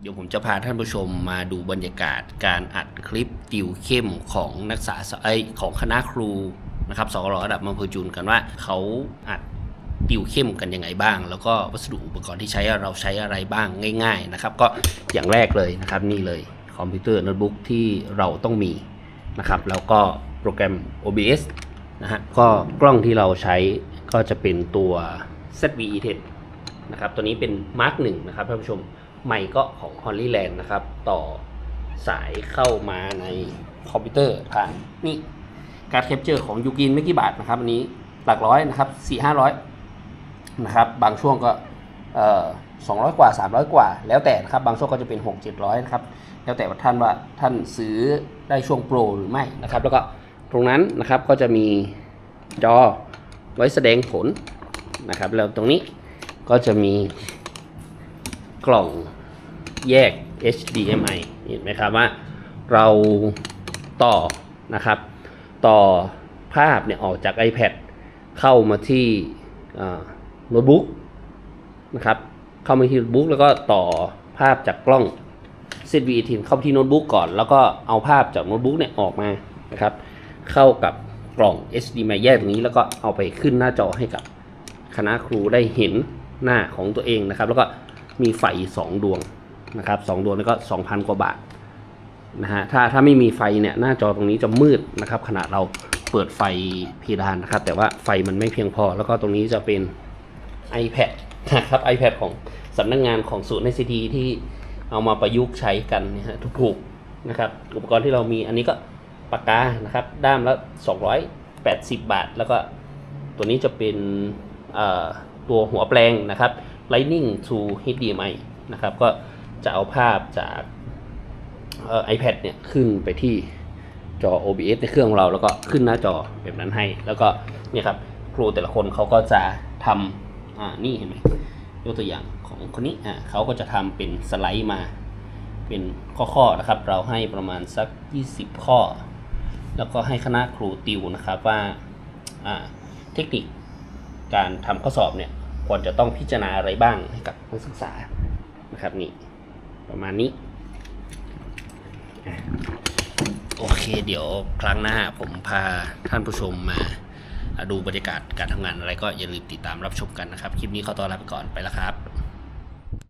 เดี๋ยวผมจะพาท่านผู้ชมมาดูบรรยากาศการอัดคลิปติวเข้มของนักศึกษาเอของคณะครูนะครับสกรระดับมังพจูนกันว่าเขาอัดติวเข้มกันยังไงบ้าง แล้วก็วัสดุอุปกรณ์ที่ใช้เราใช้อะไรบ้างง่าย ๆนะครับ ก็อย่างแรกเลยนะครับนี่เลยคอมพิวเตอร์โน้ตบุ๊กที่เราต้องมีนะครับแล้วก็โปรแกรม OBS นะฮะก็กล้องที่เราใช้ก็จะเป็นตัว ZV-E10 นะครับตัวนี้เป็น Mark 1นะครับท่านผู้ชม ไมค์ก็ของ Hollyland นะครับ ต่อสายเข้ามาในคอมพิวเตอร์ผ่านนี่การแคปเจอร์ของยูกินไม่กี่บาทนะครับอันนี้หลักร้อยนะครับ4 5 0 0นะครับบางช่วงก็เอ่อ200กว่า300กว่า แล้วแต่นะครับบางช่วงก็จะเป็น6 700นะครับแล้วแต่ว่าท่านว่าท่านซื้อได้ช่วงโปรหรือไม่นะครับ แล้วก็ตรงนั้นนะครับก็จะมีจอไว้แสดงผลนะครับแล้วตรงนี้ก็จะมี กล่องแยก HDMI เห็นไหมครับว่าเราต่อนะครับ ต่อภาพเนี่ยออกจาก iPad เข้ามาที่โน้ตบุ๊กนะครับ เข้ามาที่โน้ตบุ๊กแล้วก็ต่อภาพจากกล้อง ZV-E10 เข้าที่โน้ตบุ๊กก่อน แล้วก็เอาภาพจากโน้ตบุ๊กเนี่ยออกมานะครับ เข้ากับกล่อง HDMI แยกตรงนี้แล้วก็เอาไปขึ้นหน้าจอให้กับคณะครูได้เห็นหน้าของตัวเองนะครับ แล้วก็ มีไฟ2ดวงนะครับสองดวงแล้วก็ 2,000 กว่าบาทนะฮะถ้าถ้าไม่มีไฟเนี่ยหน้าจอตรงนี้จะมืดนะครับขณะเราเปิดไฟเพดานนะครับ แต่ว่าไฟมันไม่เพียงพอ แล้วก็ตรงนี้จะเป็น iPad นะครับ iPad ของสำนักงงานของศูนย์ ICT ที่เอามาประยุกต์ใช้กันนะฮะถูกๆนะครับ อุปกรณ์ที่เรามีอันนี้ก็ปากกานะครับ ด้ามละ 280 บาท แล้วก็ตัวนี้จะเป็นเอ่อตัวหัวแปลงนะครับ Lightning to HDMI นะครับ ก็จะเอาภาพจากเอ่อ iPad เนี่ยขึ้นไปที่จอ OBS ในเครื่องของเราแล้วก็ขึ้นหน้าจอแบบนั้นให้ แล้วก็เนี่ยครับครูแต่ละคนเขาก็จะทำอ่านี่เห็นไหมยกตัวอย่างของคนนี้อ่าเขาก็จะทำเป็นสไลด์มา เป็นข้อๆนะครับ เราให้ประมาณสัก 20 ข้อ แล้วก็ให้คณะครูติวนะครับว่าอ่าเทคนิคการทำข้อสอบเนี่ย ควรจะต้องพิจารณาอะไรบ้างให้กับนักศึกษานะครับนี่ประมาณนี้โอเค เดี๋ยวครั้งหน้าผมพาท่านผู้ชมมาดูบรรยากาศการทำงานอะไรก็อย่าลืมติดตามรับชมกันนะครับ คลิปนี้ขอตัวลาไปก่อนไปแล้วครับ